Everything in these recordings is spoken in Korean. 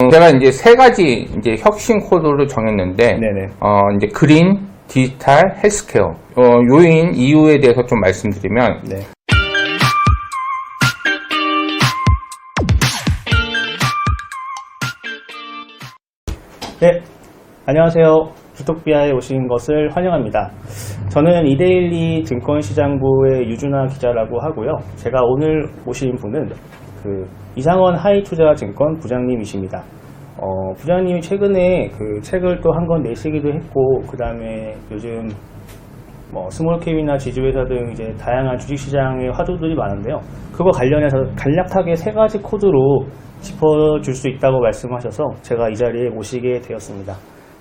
어, 제가 이제 세 가지 이제 혁신 코드를 정했는데, 네네. 어, 이제 그린, 디지털, 헬스케어. 어, 요인 이유에 대해서 좀 말씀드리면, 네. 네, 안녕하세요. 주톡비아에 오신 것을 환영합니다. 저는 이데일리 증권시장부의 유준하 기자라고 하고요. 제가 오늘 오신 분은 그 이상원 하이투자증권 부장님이십니다. 어, 부장님이 최근에 그 책을 또 한 권 내시기도 했고, 그 다음에 요즘 뭐 스몰캡이나 지주회사 등 이제 다양한 주식시장의 화두들이 많은데요. 그거 관련해서 간략하게 세 가지 코드로 짚어줄 수 있다고 말씀하셔서 제가 이 자리에 모시게 되었습니다.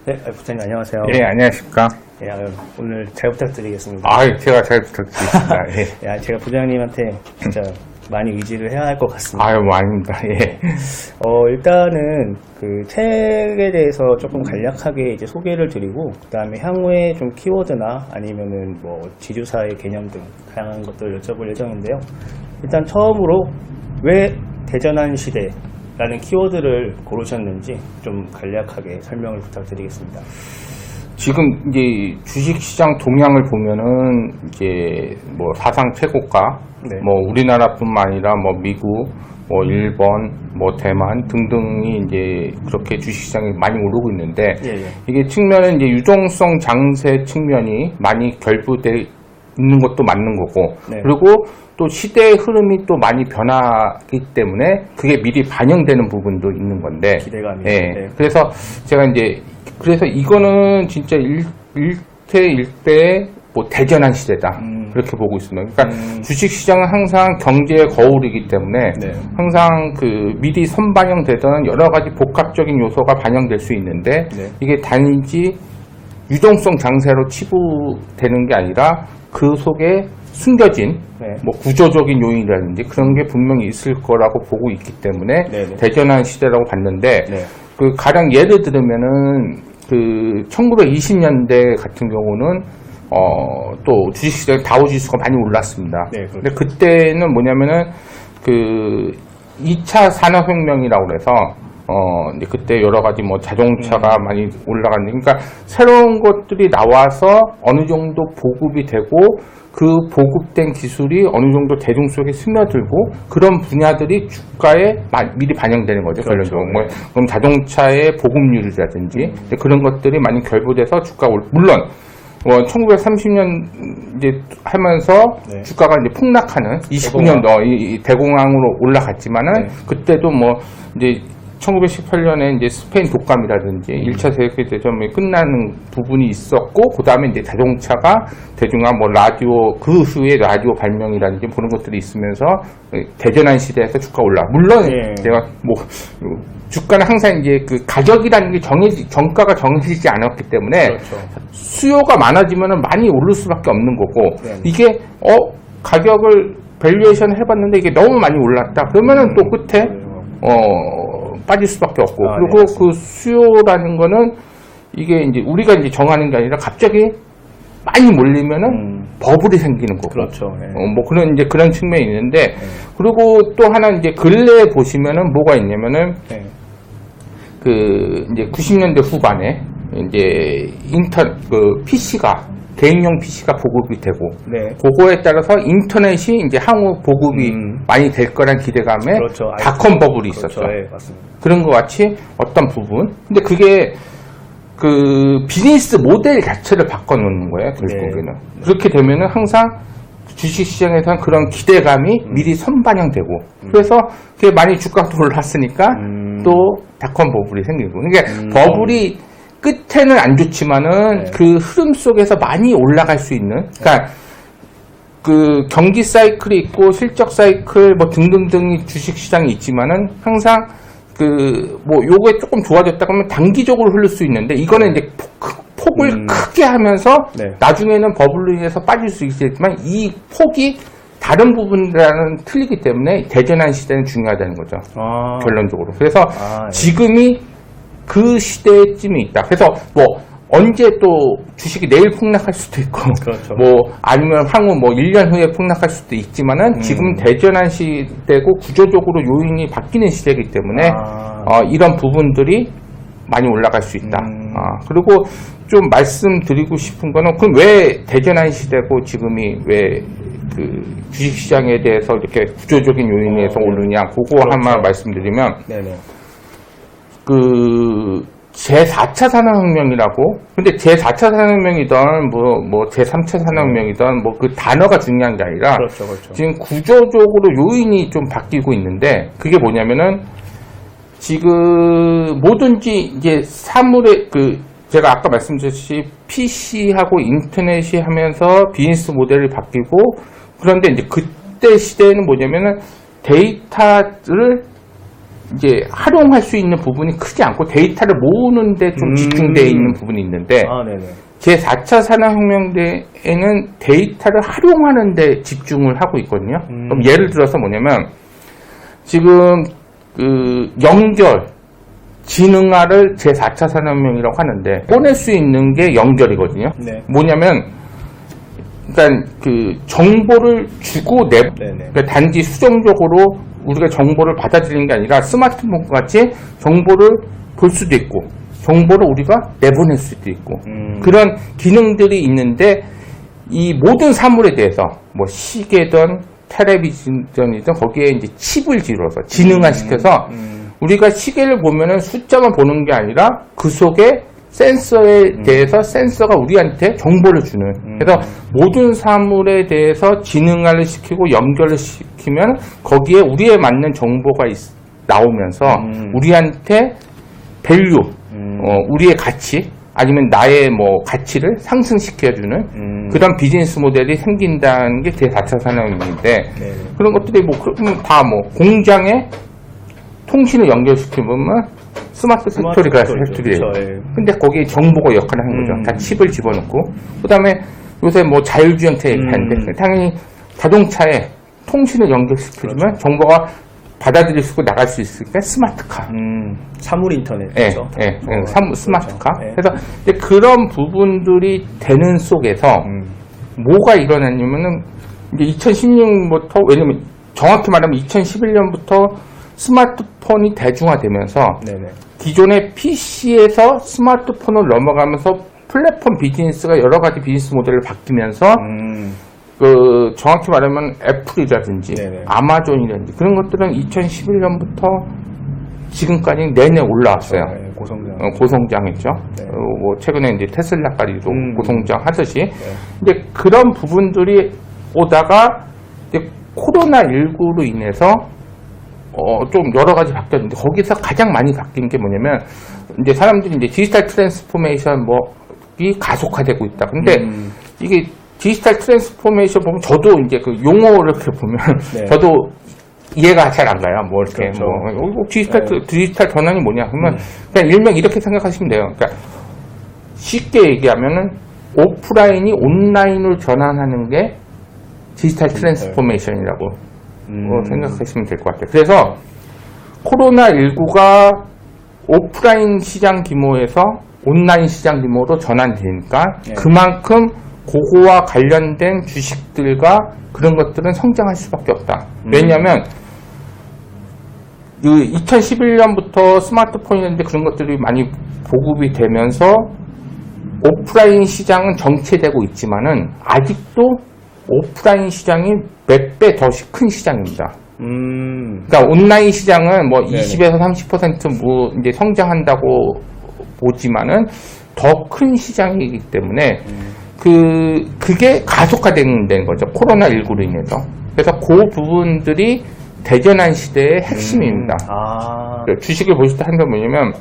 네, 아, 부장님 안녕하세요. 예, 안녕하십니까. 예, 오늘 잘 부탁드리겠습니다. 아, 제가 잘 부탁드리겠습니다. 예. 야, 제가 부장님한테 진짜 많이 의지를 해야 할 것 같습니다. 아유, 뭐 아닙니다. 예. 어, 일단은 그 책에 대해서 조금 간략하게 이제 소개를 드리고, 그 다음에 향후에 좀 키워드나 아니면은 뭐 지주사의 개념 등 다양한 것들을 여쭤볼 예정인데요. 일단 처음으로 왜 대전환 시대 라는 키워드를 고르셨는지 좀 간략하게 설명을 부탁드리겠습니다. 지금 이제 주식시장 동향을 보면은 이제 뭐 사상 최고가, 네. 뭐 우리나라뿐만 아니라 뭐 미국, 뭐 일본, 뭐 대만 등등이 이제 그렇게 주식시장이 많이 오르고 있는데 예, 예. 이게 측면은 이제 유동성 장세 측면이 많이 결부돼 있는 것도 맞는 거고 네. 그리고 또 시대의 흐름이 또 많이 변하기 때문에 그게 미리 반영되는 부분도 있는 건데 기대감이. 예. 네. 그래서 제가 이제 그래서 이거는 진짜 일, 일대 일대 뭐 대전한 시대다 음. 그렇게 보고 있습니다. 그러니까 음. 주식 시장은 항상 경제의 거울이기 때문에 네. 항상 그 미리 선반영되던 여러 가지 복합적인 요소가 반영될 수 있는데 네. 이게 단지 유동성 장세로 치부되는 게 아니라 그 속에 숨겨진 네. 뭐 구조적인 요인이라든지 그런 게 분명히 있을 거라고 보고 있기 때문에 네네. 대전한 시대라고 봤는데 네. 그 가령 예를 들면은 그 1920년대 같은 경우는 어 또 주식시장 다우 지수가 많이 올랐습니다. 네, 그렇죠. 근데 그때는 뭐냐면은 그 2차 산업혁명이라고 그래서 어 이제 그때 여러 가지 뭐 자동차가 많이 올라갔는데 그러니까 새로운 것들이 나와서 어느 정도 보급이 되고 그 보급된 기술이 어느 정도 대중 속에 스며들고 그런 분야들이 주가에 마- 미리 반영되는 거죠 그렇죠. 뭐 그럼 자동차의 보급률이라든지 이제 그런 것들이 많이 결부돼서 주가 올 물론 어, 1930년 이제 하면서 네. 주가가 이제 폭락하는 29년도 이, 이 대공황으로 올라갔지만은 네. 그때도 뭐 이제 1918년에 이제 스페인 독감이라든지 1차 세계대전이 끝나는 부분이 있었고, 그 다음에 이제 자동차가 대중화, 뭐 라디오, 그 후에 라디오 발명이라든지 그런 것들이 있으면서 대전환 시대에서 주가 올라. 물론 예. 제가 뭐 주가는 항상 이제 그 가격이라는 게 정해지, 정가가 정해지지 않았기 때문에 그렇죠. 수요가 많아지면 많이 오를 수밖에 없는 거고 네. 이게 어 가격을 밸류에이션 해봤는데 이게 너무 많이 올랐다 그러면은 또 끝에 어 빠질 수밖에 없고 아, 그리고 네, 그 수요라는 거는 이게 이제 우리가 이제 정하는 게 아니라 갑자기 많이 몰리면은 음. 버블이 생기는 거고 그렇죠. 예. 어, 뭐 그런 이제 그런 측면이 있는데 그리고 또 하나 이제 근래에 보시면은 뭐가 있냐면은 네. 그 이제 90년대 후반에 이제 인터 그 PC가 개인용 PC가 보급이 되고 네. 그거에 따라서 인터넷이 이제 향후 보급이 음. 많이 될 거란 기대감에 그렇죠. 닷컴 버블이 그렇죠. 있었죠. 예, 맞습니다. 그런 것 같이 어떤 부분. 근데 그게 그 비즈니스 모델 자체를 바꿔놓는 거예요, 결국에는. 그렇게 되면은 항상 주식시장에서는 그런 기대감이 음. 미리 선반영되고, 그래서 그게 많이 주가가 올랐으니까 음. 또 닷컴 버블이 생기고. 그러니까 음. 버블이 끝에는 안 좋지만은 네. 그 흐름 속에서 많이 올라갈 수 있는, 그러니까 그 경기 사이클이 있고 실적 사이클 뭐 등등등이 주식 시장이 있지만은 항상 그 뭐 요게 조금 좋아졌다 그러면 단기적으로 흐를 수 있는데 이거는 이제 폭, 폭을 음. 크게 하면서 네. 나중에는 버블로 인해서 빠질 수 있겠지만 이 폭이 다른 부분이라는 틀리기 때문에 대전환 시대는 중요하다는 거죠. 아, 결론적으로. 그래서 아, 예. 지금이 그 시대쯤이 있다. 그래서 뭐 언제 또 주식이 내일 폭락할 수도 있고 그렇죠. 뭐 아니면 향후 뭐 1년 후에 폭락할 수도 있지만은 음. 지금 대전환 시대고 구조적으로 요인이 바뀌는 시대이기 때문에 아. 어, 이런 부분들이 많이 올라갈 수 있다. 음. 아, 그리고 좀 말씀드리고 싶은 거는 그럼 왜 대전환 시대고 지금이 왜 그 주식시장에 대해서 이렇게 구조적인 요인에 의해서 어, 네. 오르냐 그거 하나 그렇죠. 말씀드리면 네네. 그 제4차 산업혁명이라고 근데 제4차 산업혁명이든 뭐, 뭐 제3차 산업혁명이든 뭐 그 단어가 중요한 게 아니라 그렇죠, 그렇죠. 지금 구조적으로 요인이 좀 바뀌고 있는데 그게 뭐냐면은 지금 뭐든지 이제 사물의 그 제가 아까 말씀드렸듯이 PC하고 인터넷이 하면서 비즈니스 모델이 바뀌고 그런데 이제 그때 시대에는 뭐냐면은 데이터를 이제 활용할 수 있는 부분이 크지 않고 데이터를 모으는데 좀 음. 집중되어 있는 부분이 있는데 아, 네네. 제4차 산업혁명에는 데이터를 활용하는 데 집중을 하고 있거든요. 음. 그럼 예를 들어서 뭐냐면 지금 그 연결, 지능화를 제4차 산업혁명이라고 하는데 꺼낼 수 있는 게 연결이거든요. 네. 뭐냐면 그러니까 그 정보를 주고 내 네네. 그러니까 단지 수정적으로 우리가 정보를 받아들이는 게 아니라 스마트폰 같이 정보를 볼 수도 있고 정보를 우리가 내보낼 수도 있고 음. 그런 기능들이 있는데 이 모든 사물에 대해서 뭐 시계든 텔레비전이든 거기에 이제 칩을 집어서 지능화 시켜서 음. 우리가 시계를 보면은 숫자만 보는 게 아니라 그 속에 센서에 대해서 센서가 우리한테 정보를 주는 그래서 모든 사물에 대해서 지능화를 시키고 연결을 시키면 거기에 우리에 맞는 정보가 있- 나오면서 음. 우리한테 밸류 음. 어, 우리의 가치 아니면 나의 뭐 가치를 상승시켜주는 음. 그런 비즈니스 모델이 생긴다는 게 제4차 산업인데 네네. 그런 것들이 뭐 그러면 다뭐 공장에 통신을 연결시키면 스마트 팩토리가 팩토리죠. 팩토리예요. 그렇죠, 예. 근데 거기에 정보가 역할을 하는 거죠. 음. 다 칩을 집어넣고 그 다음에 요새 뭐 자율주행차 얘기하는데 음. 당연히 자동차에 통신을 연결시켜주면 그렇죠. 정보가 받아들일 수 있고 나갈 수 있으니까 스마트카. 음, 사물 인터넷. 예, 그렇죠? 어, 삼- 그렇죠. 스마트카. 예. 그래서 이제 그런 부분들이 되는 속에서 음. 뭐가 일어났냐면은 이제 2016년부터 왜냐면 정확히 말하면 2011년부터 스마트폰이 대중화되면서 네네. 기존의 PC에서 스마트폰을 넘어가면서 플랫폼 비즈니스가 여러 가지 비즈니스 모델을 바뀌면서 음, 그 정확히 말하면 애플이라든지 네네. 아마존이라든지 그런 것들은 2011년부터 지금까지 내내 올라왔어요. 네, 고성장. 어, 고성장했죠. 네. 어, 뭐 최근에 이제 테슬라까지도 음. 고성장 하듯이 네. 이제 그런 부분들이 오다가 이제 코로나 19로 인해서 어, 좀 여러 가지 바뀌었는데 거기서 가장 많이 바뀐 게 뭐냐면 이제 사람들이 이제 디지털 트랜스포메이션 뭐이 가속화되고 있다. 근데 음. 이게 디지털 트랜스포메이션 보면 저도 이제 그 용어를 이렇게 보면 네. 저도 이해가 잘 안 가요. 뭐 이렇게 그렇죠. 뭐 어, 디지털 네. 디지털 전환이 뭐냐 그러면 음. 그냥 일명 이렇게 생각하시면 돼요. 그러니까 쉽게 얘기하면은 오프라인이 온라인으로 전환하는 게 디지털 트랜스포메이션이라고 음. 어, 생각하시면 될 것 같아요. 그래서 코로나19가 오프라인 시장 규모에서 온라인 시장 규모로 전환되니까 네. 그만큼 그거와 관련된 주식들과 그런 것들은 성장할 수밖에 없다. 음. 왜냐하면 그 2011년부터 스마트폰이었는데 그런 것들이 많이 보급이 되면서 오프라인 시장은 정체되고 있지만은 아직도 오프라인 시장이 몇 배 더 큰 시장입니다. 음, 그러니까 온라인 시장은 뭐 네네. 20에서 30%뭐 이제 성장한다고 보지만은 더 큰 시장이기 때문에 음. 그 그게 가속화되는 된 거죠. 코로나 19로 인해서. 그래서 그 부분들이 대전환 시대의 핵심입니다. 아, 그 주식을 보실 때 하는 건 뭐냐면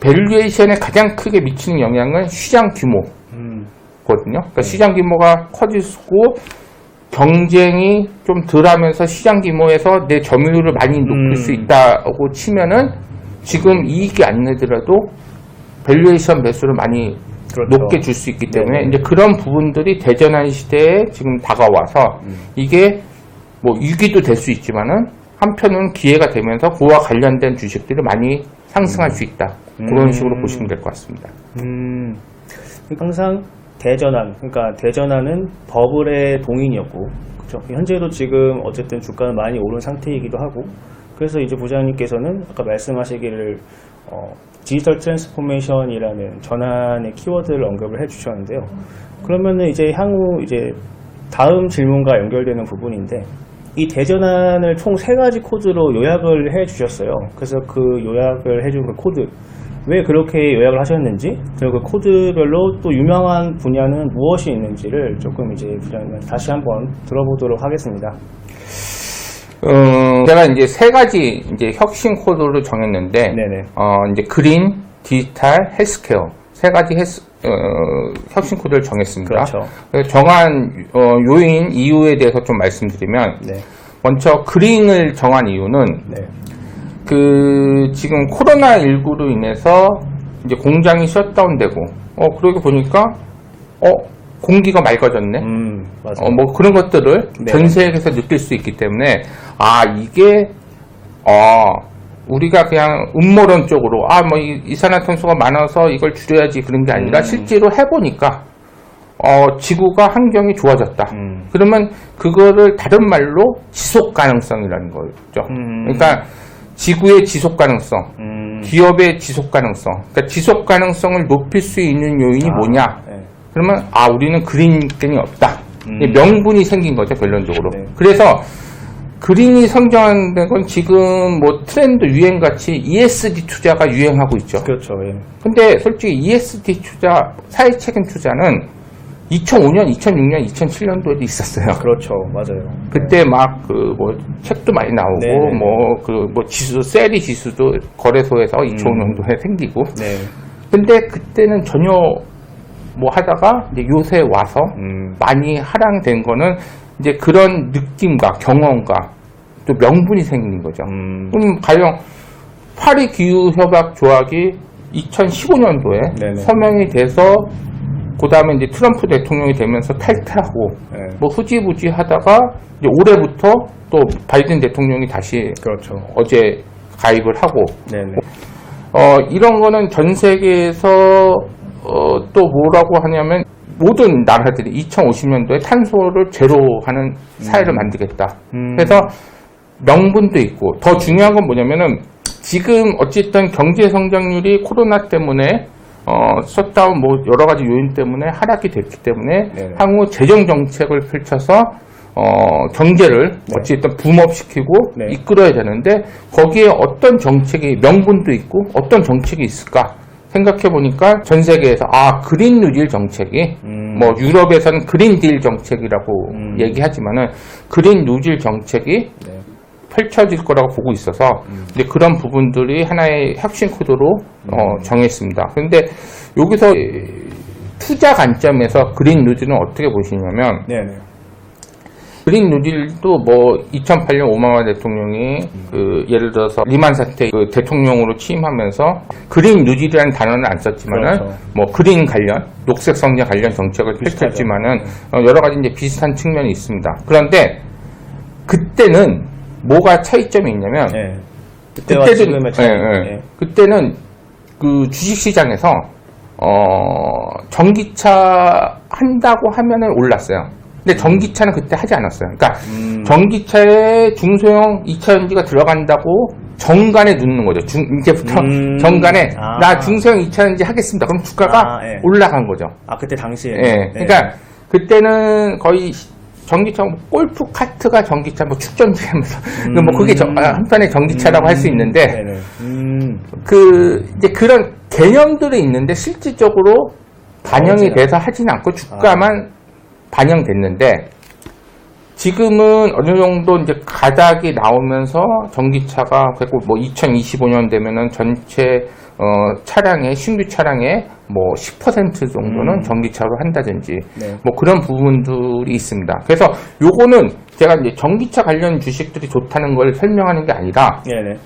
밸류에이션에 가장 크게 미치는 영향은 시장 규모 거든요. 음, 그러니까 시장 규모가 커지고 경쟁이 좀 덜하면서 시장 규모에서 내 점유율을 많이 높일 음. 수 있다고 치면은 지금 이익이 안 내더라도 밸류에이션 배수를 많이 그렇죠. 높게 줄 수 있기 때문에 네네. 이제 그런 부분들이 대전환 시대에 지금 다가와서 음. 이게 뭐 위기도 될 수 있지만은 한편은 기회가 되면서 그와 관련된 주식들이 많이 상승할 수 있다. 그런 음. 식으로 보시면 될 것 같습니다. 음, 항상 대전환, 그러니까 대전환은 버블의 동인이었고, 그렇죠. 현재도 지금 어쨌든 주가는 많이 오른 상태이기도 하고, 그래서 이제 부장님께서는 아까 말씀하시기를 어, 디지털 트랜스포메이션이라는 전환의 키워드를 언급을 해주셨는데요. 그러면은 이제 향후 이제 다음 질문과 연결되는 부분인데 이 대전환을 총 세 가지 코드로 요약을 해 주셨어요. 그래서 그 요약을 해준 그 코드 왜 그렇게 요약을 하셨는지 그리고 그 코드별로 또 유명한 분야는 무엇이 있는지를 조금 이제 다시 한번 들어보도록 하겠습니다. 어, 제가 이제 세 가지 이제 혁신 코드를 정했는데, 네네. 어, 이제 그린, 디지털, 헬스케어 세 가지 헬스, 어, 혁신 코드를 정했습니다. 그렇죠. 그래서 정한 어, 요인 이유에 대해서 좀 말씀드리면, 네, 먼저 그린을 정한 이유는 네, 그 지금 코로나 19로 인해서 이제 공장이 셧다운되고, 어 그러고 보니까 어 공기가 맑아졌네. 음. 어, 뭐 그런 것들을 네. 전 세계에서 느낄 수 있기 때문에 아 이게 어 우리가 그냥 음모론 쪽으로 아 뭐 이산화탄소가 많아서 이걸 줄여야지 그런 게 아니라 음. 실제로 해보니까 어 지구가 환경이 좋아졌다. 음. 그러면 그거를 다른 말로 지속 가능성이라는 거죠. 음. 그러니까 지구의 지속 가능성, 음, 기업의 지속 가능성, 그러니까 지속 가능성을 높일 수 있는 요인이 아, 뭐냐? 네. 그러면 아 우리는 그린이 없다. 음. 이 명분이 생긴 거죠 결론적으로. 네. 그래서 그린이 성장하는 건 지금 뭐 트렌드 유행 같이 ESG 투자가 유행하고 있죠. 그렇죠. 예. 근데 솔직히 ESG 투자, 사회 책임 투자는 2005년, 2006년, 2007년도에도 있었어요. 그렇죠. 맞아요. 그때 막 그 뭐 책도 많이 나오고 네네. 뭐그 뭐 지수 세리 지수도 거래소에서 2005년도에 생기고 네. 근데 그때는 전혀 뭐 하다가 이제 요새 와서 음, 많이 하락된 거는 이제 그런 느낌과 경험과 또 명분이 생긴 거죠. 음, 그럼 가령 파리 기후 협약 조약이 2015년도에 네네. 서명이 돼서 그 다음에 이제 트럼프 대통령이 되면서 탈퇴하고 네. 뭐 후지부지 하다가 이제 올해부터 또 바이든 대통령이 다시 그렇죠. 어제 가입을 하고 네네. 어, 이런 거는 전 세계에서 어, 또 뭐라고 하냐면 모든 나라들이 2050년도에 탄소를 제로 하는 사회를 만들겠다. 음. 그래서 명분도 있고 더 중요한 건 뭐냐면은 지금 어쨌든 경제 성장률이 코로나 때문에 어, 셧다운 뭐 여러 가지 요인 때문에 하락이 됐기 때문에 네네. 향후 재정 정책을 펼쳐서 어, 경제를 네. 어쨌든 붐업시키고 네. 이끌어야 되는데 거기에 어떤 정책이 명분도 있고 어떤 정책이 있을까 생각해 보니까 전 세계에서 아 그린 뉴딜 정책이 음. 뭐 유럽에서는 그린 딜 정책이라고 음. 얘기하지만은 그린 뉴딜 정책이 네. 펼쳐질 거라고 보고 있어서 이제 그런 부분들이 하나의 혁신 코드로 어, 정했습니다. 그런데 여기서 이 투자 관점에서 그린 뉴딜은 어떻게 보시냐면 네네. 그린 뉴딜도 뭐 2008년 오바마 대통령이 그 예를 들어서 리만 사태 그 대통령으로 취임하면서 그린 뉴딜이라는 단어는 안 썼지만은 그렇죠. 뭐 그린 관련 녹색 성장 관련 정책을 비슷하죠. 펼쳤지만은 어, 여러 가지 이제 비슷한 측면이 있습니다. 그런데 그때는 뭐가 차이점이 있냐면 네. 그때와 지금의 차이. 예, 예. 예. 그때는 그 주식시장에서 어 전기차 한다고 하면은 올랐어요. 근데 전기차는 그때 하지 않았어요. 그러니까 음. 전기차에 중소형 2차 전지가 들어간다고 정관에 넣는 거죠. 중, 이제부터 음. 정관에 아. 나 중소형 2차 전지 하겠습니다. 그럼 주가가 아, 예. 올라간 거죠. 아 그때 당시에. 예. 네. 그러니까 그때는 거의 전기차 뭐 골프 카트가 전기차 뭐 축전지 하면서 뭐 그게 저- 아, 한편의 전기차라고 할수 있는데 음. 네네. 음. 그 이제 그런 개념들이 있는데 실질적으로 반영이 돼서 하진 않고 주가만 반영됐는데 지금은 어느 정도 이제 가닥이 나오면서 전기차가 그리고 뭐 2025년 되면은 전체 어, 차량의 신규 차량의 뭐 10% 정도는 음. 전기차로 한다든지 네. 뭐 그런 부분들이 있습니다. 그래서 요거는 제가 이제 전기차 관련 주식들이 좋다는 걸 설명하는 게 아니라 네네.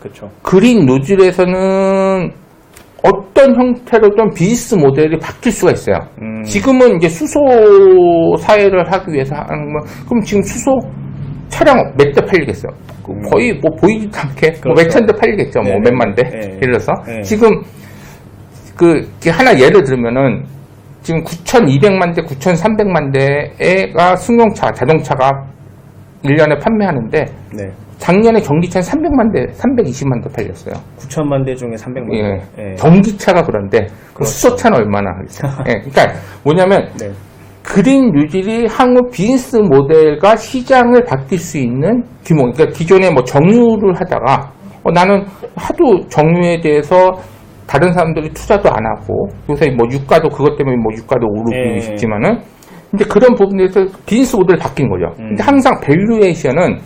그렇죠. 그린 노즐에서는 어떤 형태로든 비즈니스 모델이 바뀔 수가 있어요. 음. 지금은 이제 수소 사회를 하기 위해서 하는 거, 그럼 지금 수소 차량 몇 대 팔리겠어요? 그 거의 뭐 보이지도 않게 뭐 음. 그렇죠. 몇천 대 팔리겠죠. 뭐 네네. 몇만 대. 네. 예를 들어서. 네. 지금 그 하나 예를 들면은 지금 9,200만 대, 9,300만 대가 승용차, 자동차가 1년에 판매하는데 네. 작년에 전기차는 300만 대, 320만 대 팔렸어요. 9천만 대 중에 300만 대. 예. 예. 전기차가 그런데 그 수소차는 얼마나 하겠어요. 예. 그러니까 뭐냐면 네. 그린 뉴딜이 향후 비즈니스 모델과 시장을 바뀔 수 있는 규모. 그러니까 기존에 뭐 정유를 하다가 어, 나는 하도 정유에 대해서 다른 사람들이 투자도 안 하고 요새 뭐 유가도 그것 때문에 뭐 유가도 오르고 예. 있지만은 이제 그런 부분에서 비즈니스 모델이 바뀐 거죠. 음. 근데 항상 밸류에이션은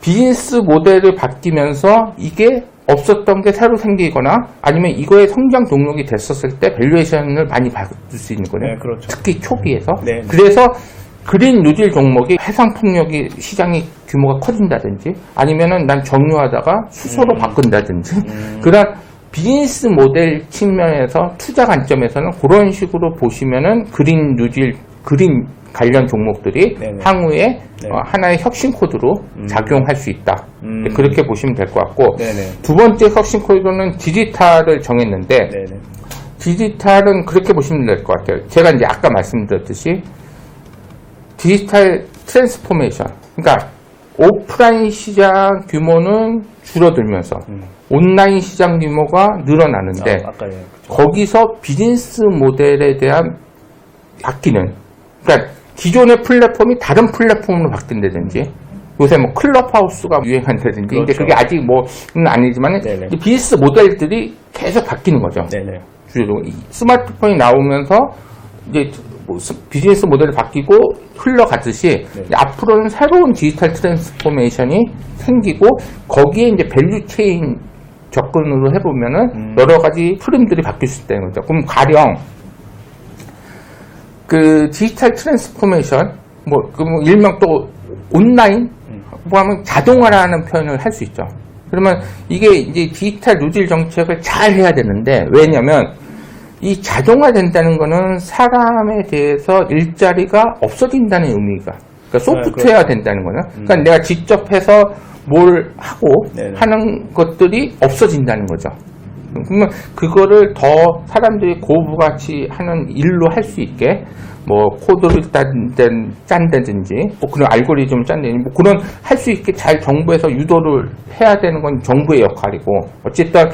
비즈니스 모델을 바뀌면서 이게 없었던 게 새로 생기거나 아니면 이거의 성장 동력이 됐었을 때 밸류에이션을 많이 받을 수 있는 거예요. 네, 그렇죠. 특히 초기에서. 네. 그래서 그린 뉴딜 종목이 해상 풍력이 시장이 규모가 커진다든지 아니면은 난 정유하다가 수소로 음. 바꾼다든지 그런 비즈니스 모델 측면에서 투자 관점에서는 그런 식으로 보시면은 그린 뉴딜 그린 관련 종목들이 네네. 향후에 네. 어, 하나의 혁신 코드로 작용할 수 있다. 음. 그렇게 보시면 될 것 같고 네네. 두 번째 혁신 코드는 디지털을 정했는데 네네. 디지털은 그렇게 보시면 될 것 같아요. 제가 이제 아까 말씀드렸듯이 디지털 트랜스포메이션. 그러니까 오프라인 시장 규모는 줄어들면서 온라인 시장 규모가 늘어나는데 음. 아. 거기서 비즈니스 모델에 대한 바뀌는 그러니까 기존의 플랫폼이 다른 플랫폼으로 바뀐다든지 요새 뭐 클럽하우스가 유행한다든지 그렇죠. 그게 아직 뭐는 아니지만 비즈니스 모델들이 계속 바뀌는 거죠. 네네. 주로 이 스마트폰이 나오면서 이제 뭐 스- 비즈니스 모델이 바뀌고 흘러가듯이 네. 이제 앞으로는 새로운 디지털 트랜스포메이션이 생기고 거기에 이제 밸류 체인 접근으로 해보면은 음. 여러 가지 흐름들이 바뀔 수 있다는 거죠. 그럼 가령 그 디지털 트랜스포메이션 뭐 그럼 일명 또 온라인 뭐 하면 자동화라는 표현을 할 수 있죠. 그러면 이게 이제 디지털 뉴딜 정책을 잘 해야 되는데 왜냐면 이 자동화 된다는 거는 사람에 대해서 일자리가 없어진다는 의미가 그러니까 소프트웨어 된다는 거는 그러니까 내가 직접 해서 뭘 하고 네네. 하는 것들이 없어진다는 거죠. 그러면 그거를 더 사람들이 고부가치 하는 일로 할 수 있게 뭐 코드를 딴- 짠다든지 뭐 그런 알고리즘 짠다든지 뭐 그런 할 수 있게 잘 정부에서 유도를 해야 되는 건 정부의 역할이고 어쨌든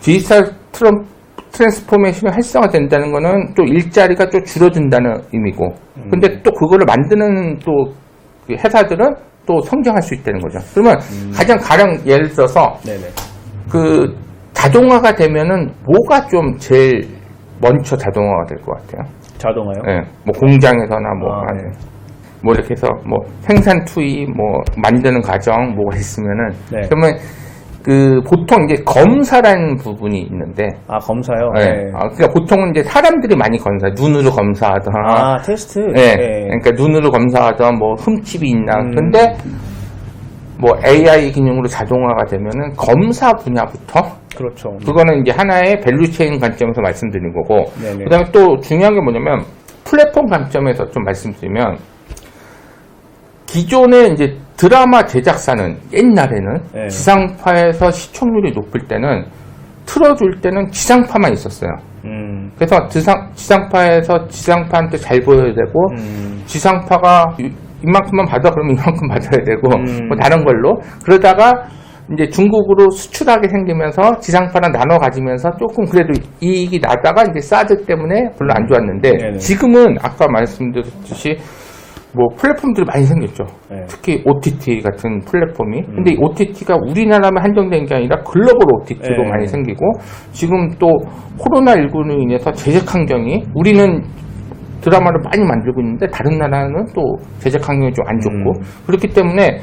디지털 트럼, 트랜스포메이션이 활성화된다는 거는 또 일자리가 좀 줄어든다는 의미고 근데 또 그거를 만드는 또그 회사들은 또 성장할 수 있다는 거죠. 그러면 가장 가령 예를 들어서 네네. 그 자동화가 되면은 뭐가 좀 제일 먼저 자동화가 될 것 같아요. 자동화요? 예, 뭐 공장에서나 뭐, 아, 네. 뭐 이렇게 해서 뭐 생산 투입 뭐 만드는 과정 뭐가 있으면은 네. 그러면 그 보통 이제 검사라는 부분이 있는데 아 검사요? 예, 네. 아, 그러니까 보통은 이제 사람들이 많이 검사, 눈으로 검사하거나 아 테스트? 예, 네. 그러니까 눈으로 검사하던 뭐 흠집이 있나. 음. 근데 뭐 AI 기능으로 자동화가 되면은 검사 분야부터 그렇죠. 그거는 이제 하나의 밸류 체인 관점에서 말씀드린 거고 네네. 그다음에 또 중요한 게 뭐냐면 플랫폼 관점에서 좀 말씀드리면 기존의 이제 드라마 제작사는 옛날에는 네. 지상파에서 시청률이 높을 때는 틀어줄 때는 지상파만 있었어요. 음. 그래서 지상, 지상파에서 지상파한테 잘 보여야 되고 음. 지상파가 이- 이만큼만 받아 그러면 이만큼 받아야 되고 음. 뭐 다른 걸로 그러다가 이제 중국으로 수출하게 생기면서 지상파랑 나눠 가지면서 조금 그래도 이익이 나다가 이제 사드 때문에 별로 안 좋았는데 네네. 지금은 아까 말씀드렸듯이 뭐 플랫폼들이 많이 생겼죠. 네. 특히 OTT 같은 플랫폼이. 근데 이 OTT가 우리나라만 한정된 게 아니라 글로벌 OTT도 네. 많이 생기고 지금 또 코로나19로 인해서 제작 환경이 우리는 드라마를 많이 만들고 있는데 다른 나라는 또 제작 환경이 좀 안 좋고 음. 그렇기 때문에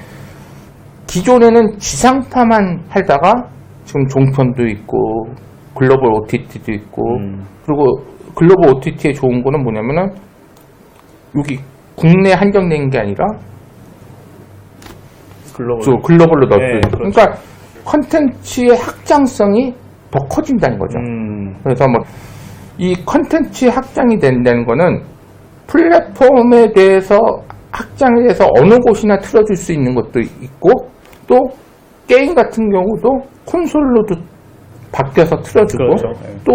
기존에는 지상파만 하다가 지금 종편도 있고 글로벌 OTT도 있고 음. 그리고 글로벌 OTT의 좋은 거는 뭐냐면은 여기 국내 한정된 게 아니라 글로벌. 저 글로벌로 넣을 네, 그렇죠. 그러니까 컨텐츠의 확장성이 더 커진다는 거죠. 음. 그래서 뭐 이 컨텐츠 확장이 된다는 거는 플랫폼에 대해서 확장에 대해서 어느 곳이나 틀어줄 수 있는 것도 있고 또 게임 같은 경우도 콘솔로도 바뀌어서 틀어주고 그렇죠. 네. 또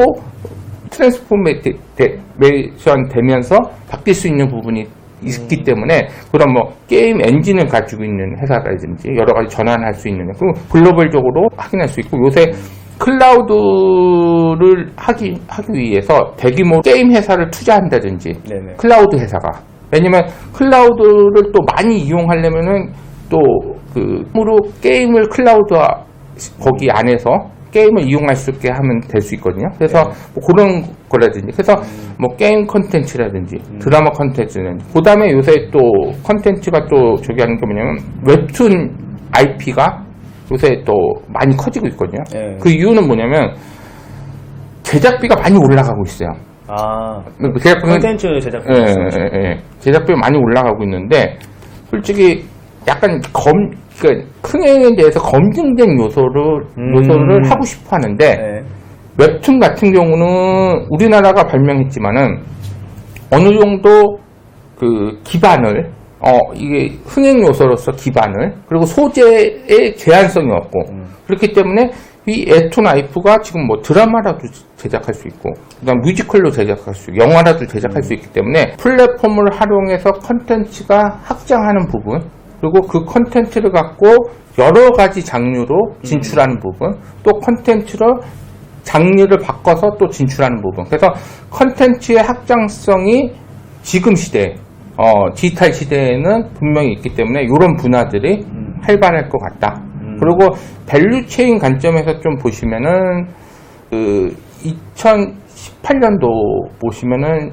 트랜스포메이트 오토메이션 되면서 바뀔 수 있는 부분이 있기 때문에 그런 뭐 게임 엔진을 가지고 있는 회사라든지 여러 가지 전환할 수 있는 그 글로벌적으로 확인할 수 있고 요새 클라우드를 하기 하기 위해서 대규모 게임 회사를 투자한다든지 네네. 클라우드 회사가 왜냐면 클라우드를 또 많이 이용하려면은 또그 으로 게임을 클라우드와 거기 안에서 게임을 이용할 수 있게 하면 될 수 있거든요. 그래서 네. 뭐 그런 거라든지 그래서 뭐 게임 컨텐츠라든지 드라마 컨텐츠는 그다음에 요새 또 컨텐츠가 또 저기 하는 게 뭐냐면 웹툰 IP가 요새 또 많이 커지고 있거든요. 네. 그 이유는 뭐냐면 제작비가 많이 올라가고 있어요. 아, 제작비는 콘텐츠 제작 예, 예, 예. 제작비 많이 올라가고 있는데 솔직히 약간 검 그러니까 흥행에 대해서 검증된 요소를 음. 요소를 하고 싶어 하는데 네. 웹툰 같은 경우는 우리나라가 발명했지만은 어느 정도 그 기반을 어 이게 흥행 요소로서 기반을 그리고 소재의 제한성이 없고 음. 그렇기 때문에 이 웹툰 아이프가 지금 뭐 드라마라도 제작할 수 있고 그다음 뮤지컬로 제작할 수 있고 영화라도 제작할 수 있기 때문에 플랫폼을 활용해서 컨텐츠가 확장하는 부분 그리고 그 컨텐츠를 갖고 여러 가지 장르로 진출하는 부분 또 컨텐츠를 장르를 바꿔서 또 진출하는 부분. 그래서 컨텐츠의 확장성이 지금 시대, 어, 디지털 시대에는 분명히 있기 때문에 이런 분야들이 활발할 것 같다. 음. 그리고 밸류체인 관점에서 좀 보시면은 그 2018년도 보시면은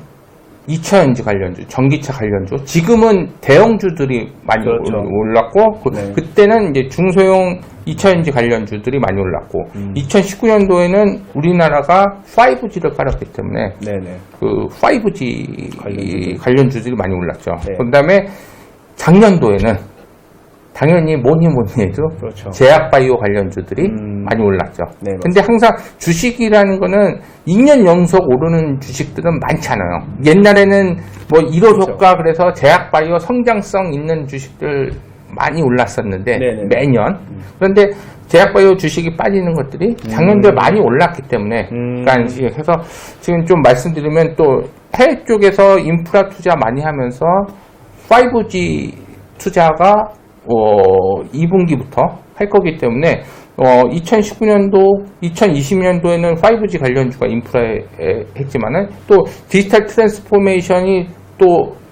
2차전지 관련주, 전기차 관련주. 지금은 대형주들이 많이 그렇죠. 올랐고 그, 네. 그때는 이제 중소형 2차전지 관련주들이 많이 올랐고 음. 2019년도에는 우리나라가 5G를 깔았기 때문에 네네. 그 5G 관련주들. 관련주들이 많이 올랐죠. 네. 그다음에 작년도에는 당연히 뭐니 뭐니 해도 그렇죠. 제약바이오 관련주들이 음. 많이 올랐죠. 네, 근데 항상 주식이라는 거는 2년 연속 오르는 주식들은 많지 않아요. 옛날에는 뭐 1호 그렇죠. 효과 그래서 제약바이오 성장성 있는 주식들 많이 올랐었는데 네네. 매년 그런데 제약바이오 주식이 빠지는 것들이 작년도에 많이 올랐기 때문에 음. 그러니까 해서 지금 좀 말씀드리면 또 해외 쪽에서 인프라 투자 많이 하면서 5G 투자가 어, 2분기부터 할 거기 때문에 어, 2019년도, 2020년도에는 5G 관련주가 인프라에 에, 했지만은 또 디지털 트랜스포메이션이 또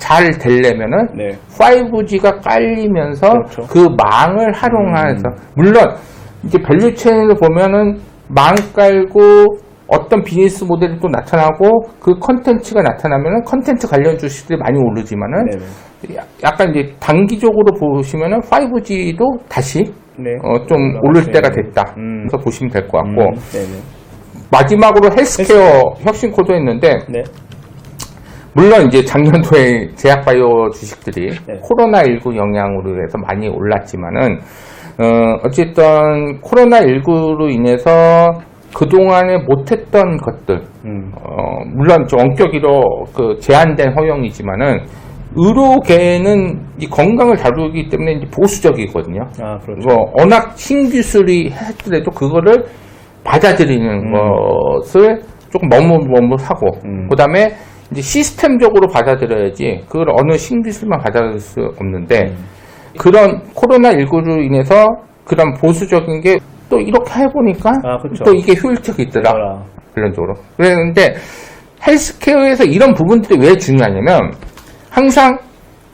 잘 되려면은 네. 5G가 깔리면서 그렇죠. 그 망을 활용해서 물론 이제 밸류 체인을 보면은 망 깔고 어떤 비즈니스 모델이 또 나타나고 그 컨텐츠가 나타나면은 컨텐츠 관련 주식들이 많이 오르지만은 네네. 야- 약간 이제 단기적으로 보시면은 5G도 다시 네. 어, 좀 오를 수 때가 있는. 됐다. 음. 그래서 보시면 될것 음, 같고 네네. 마지막으로 헬스케어 혁신 코드 했는데 네. 물론 이제 작년도에 제약바이오 주식들이 네. 코로나19 영향으로 해서 많이 올랐지만은, 어, 어쨌든 코로나19로 인해서 그동안에 못했던 것들, 음. 어, 물론 좀 원격으로 그 제한된 허용이지만은, 의료계는 이 건강을 다루기 때문에 이제 보수적이거든요. 아, 그렇죠. 뭐 워낙 신기술이 했더라도 그거를 받아들이는 음. 것을 조금 머뭇머뭇하고 음. 그다음에 이제 시스템적으로 받아들여야지 그걸 어느 신기술만 받아들일 수 없는데 음. 그런 코로나 19로 인해서 그런 보수적인 게 또 이렇게 해보니까 아, 그렇죠. 또 이게 효율적이 있더라 알아. 결론적으로 그랬는데 헬스케어에서 이런 부분들이 왜 중요하냐면 항상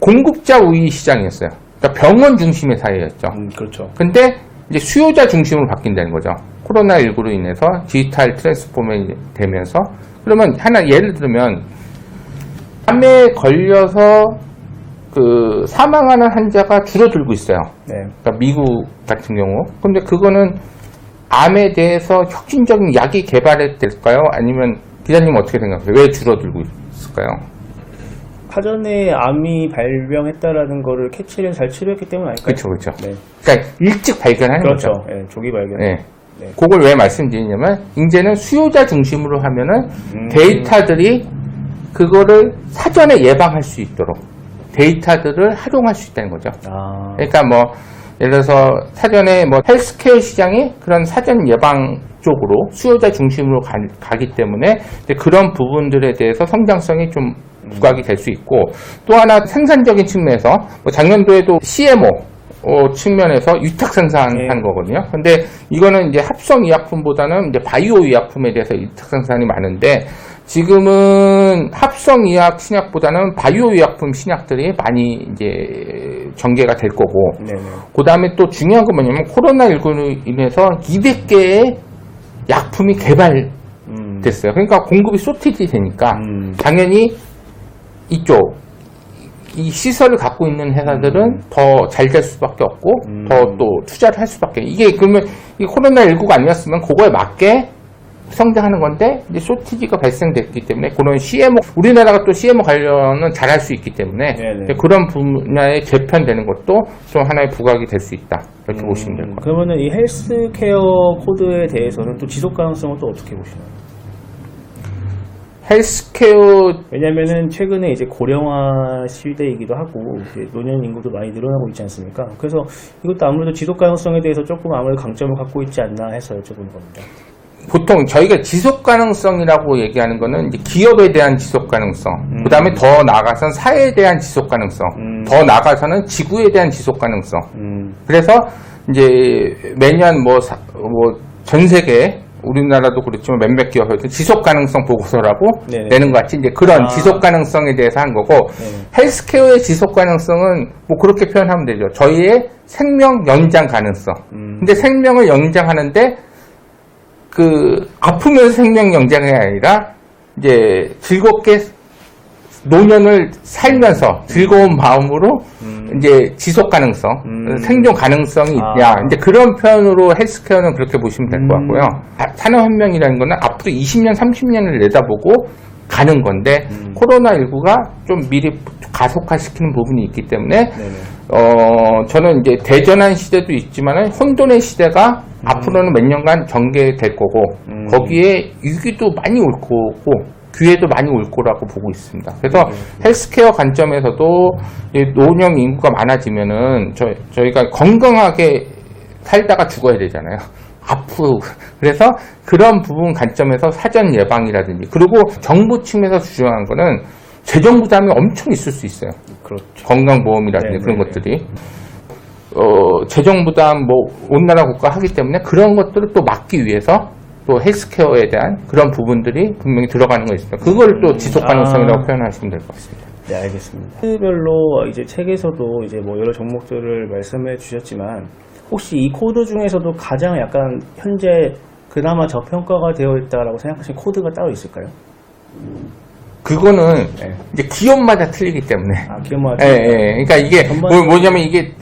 공급자 우위 시장이었어요. 그러니까 병원 중심의 사회였죠. 음, 그렇죠. 근데 이제 수요자 중심으로 바뀐다는 거죠. 코로나19로 인해서 디지털 트랜스포메이 되면서 그러면 하나 예를 들면 암에 걸려서 그 사망하는 환자가 줄어들고 있어요. 네. 그러니까 미국 같은 경우. 근데 그거는 암에 대해서 혁신적인 약이 개발됐을까요? 아니면 기자님 어떻게 생각하세요? 왜 줄어들고 있을까요? 사전에 암이 발병했다라는 거를 캐치를 잘 치료했기 때문 아닐까요? 그렇죠, 그렇죠. 네. 그러니까 일찍 발견하는 그렇죠. 거죠. 예, 조기 발견. 네. 네. 그걸 왜 말씀드리냐면 이제는 수요자 중심으로 하면은 음. 데이터들이 그거를 사전에 예방할 수 있도록 데이터들을 활용할 수 있다는 거죠. 아. 그러니까 뭐 예를 들어서 사전에 뭐 헬스케어 시장이 그런 사전 예방 그쪽으로 수요자 중심으로 가, 기 때문에 그런 부분들에 대해서 성장성이 좀 부각이 될 수 있고 또 하나 생산적인 측면에서 뭐 작년도에도 CMO 어, 측면에서 위탁 생산한 네. 거거든요. 근데 이거는 이제 합성 의약품보다는 이제 바이오 의약품에 대해서 위탁 생산이 많은데 지금은 합성 의약 신약보다는 바이오 의약품 신약들이 많이 이제 전개가 될 거고. 그 다음에 또 중요한 건 뭐냐면 코로나19로 인해서 200개의 약품이 개발됐어요. 음. 그러니까 공급이 쏘티지 되니까 음. 당연히 이쪽 이 시설을 갖고 있는 회사들은 더잘 될 수밖에 없고 음. 더또 투자를 할 수밖에 이게 그러면 이 코로나 19가 아니었으면 그거에 맞게 성장하는 건데 이제 쇼티지가 발생됐기 때문에 그런 CMO 우리나라가 또 CMO 관련은 잘할 수 있기 때문에 네네. 이제 그런 분야에 개편되는 것도 좀 하나의 부각이 될 수 있다 이렇게 보시면 될 것 같아요. 그러면은 이 헬스케어 코드에 대해서는 또 지속 가능성은 또 어떻게 보시나요? 헬스케어 왜냐면은 최근에 이제 고령화 시대이기도 하고 이제 노년 인구도 많이 늘어나고 있지 않습니까? 그래서 이것도 아무래도 지속 가능성에 대해서 조금 아무래도 강점을 갖고 있지 않나 해서 여쭤보는 겁니다. 보통 저희가 지속 가능성이라고 얘기하는 거는 이제 기업에 대한 지속 가능성, 음. 그 다음에 더 나아가서는 사회에 대한 지속 가능성, 음. 더 나아가서는 지구에 대한 지속 가능성. 음, 그래서 이제 매년 뭐, 사- 뭐, 전 세계, 우리나라도 그렇지만 몇몇 기업에서 지속 가능성 보고서라고 네네. 내는 것 같이 이제 그런 아. 지속 가능성에 대해서 한 거고, 네. 헬스케어의 지속 가능성은 뭐 그렇게 표현하면 되죠. 저희의 생명 연장 가능성. 음. 근데 생명을 연장하는데 그 아프면서 생명 연장이 아니라 이제 즐겁게 노년을 살면서 즐거운 마음으로 음. 이제 지속 가능성, 음. 생존 가능성이 있냐. 아. 이제 그런 표현으로 헬스케어는 그렇게 보시면 될것 음. 같고요. 아, 산업혁명이라는 거는 앞으로 20년, 30년을 내다보고 가는 건데 음. 코로나19가 좀 미리 가속화시키는 부분이 있기 때문에 네네. 어, 저는 이제 대전환 시대도 있지만은 혼돈의 시대가 앞으로는 몇 년간 전개될 거고, 음. 거기에 위기도 많이 올 거고, 기회도 많이 올 거라고 보고 있습니다. 그래서 네. 헬스케어 관점에서도 이 노령 인구가 많아지면은 저, 저희가 건강하게 살다가 죽어야 되잖아요. 아프고. 그래서 그런 부분 관점에서 사전 예방이라든지, 그리고 정부 측면에서 주장한 거는 재정 부담이 엄청 있을 수 있어요. 그렇죠. 건강보험이라든지 네, 그런 네, 것들이 어, 재정 부담 뭐 온나라 국가 하기 때문에 그런 것들을 또 막기 위해서 또 헬스케어에 대한 그런 부분들이 분명히 들어가는 거 있습니다. 그걸 또 지속 가능성이라고 아. 표현하시면 될 것 같습니다. 네, 알겠습니다. 코드별로 이제 책에서도 이제 뭐 여러 종목들을 말씀해 주셨지만 혹시 이 코드 중에서도 가장 약간 현재 그나마 저평가가 되어 있다라고 생각하시는 코드가 따로 있을까요? 그거는 네. 이제 기업마다 틀리기 때문에. 아, 기업마다 예, 예. 그러니까 이게 전반- 뭐, 뭐냐면 이게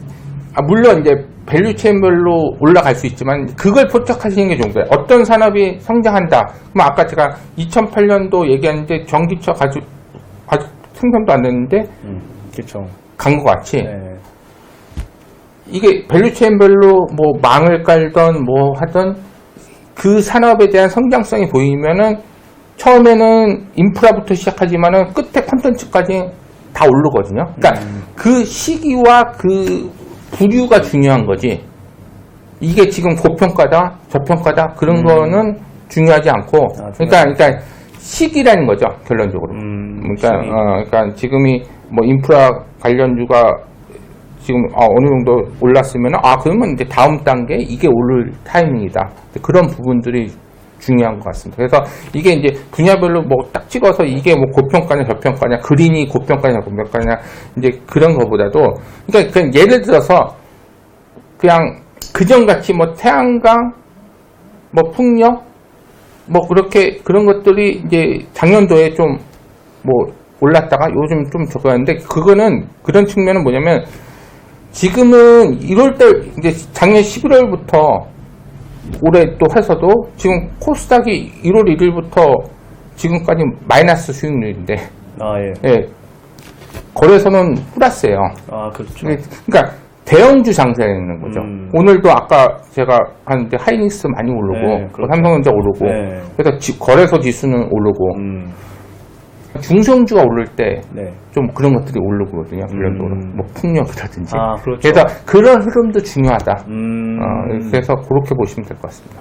아, 물론 이제 밸류 체인별로 올라갈 수 있지만 그걸 포착하시는 게 좋은 거예요. 어떤 산업이 성장한다. 그럼 아까 제가 2008년도 얘기했는데 전기차 가지고 아직 생산도 안 됐는데 음, 그렇죠. 간 것 같이 네. 이게 밸류 체인별로 뭐 망을 깔던 뭐 하던 그 산업에 대한 성장성이 보이면은 처음에는 인프라부터 시작하지만은 끝에 콘텐츠까지 다 오르거든요. 그러니까 그 시기와 그 부류가 중요한 거지. 이게 지금 고평가다, 저평가다 그런 거는 중요하지 않고, 아, 그러니까 그러니까 시기라는 거죠 결론적으로. 음, 그러니까. 어, 그러니까 지금이 뭐 인프라 관련주가 지금 아, 어느 정도 올랐으면 아 그러면 이제 다음 단계 이게 오를 타이밍이다. 그런 부분들이 중요한 것 같습니다. 그래서 이게 이제 분야별로 뭐 딱 찍어서 이게 뭐 고평가냐 저평가냐 그린이 고평가냐 고평가냐 이제 그런 거보다도 그러니까 그냥 예를 들어서 그냥 그전같이 뭐 태양광 뭐 풍력 뭐 그렇게 그런 것들이 이제 작년도에 좀 뭐 올랐다가 요즘 좀 적었는데 그거는 그런 측면은 뭐냐면 지금은 1월달 이제 작년 11월부터 올해 또 해서도 지금 코스닥이 1월 1일부터 지금까지 마이너스 수익률인데 아, 예. 예, 거래소는 플러스예요. 아, 그렇죠. 그러니까 대형주 장세는 거죠. 음. 오늘도 아까 제가 하는데 하이닉스 많이 오르고 네, 그렇죠. 삼성전자 오르고 네. 그래서 지- 거래소 지수는 오르고 음, 중성주가 오를 때 좀 네. 그런 것들이 오르거든요. 관련도로 음. 뭐 풍력이라든지. 아, 그렇죠. 그래서 그런 흐름도 중요하다. 음, 어, 그래서 그렇게 보시면 될 것 같습니다.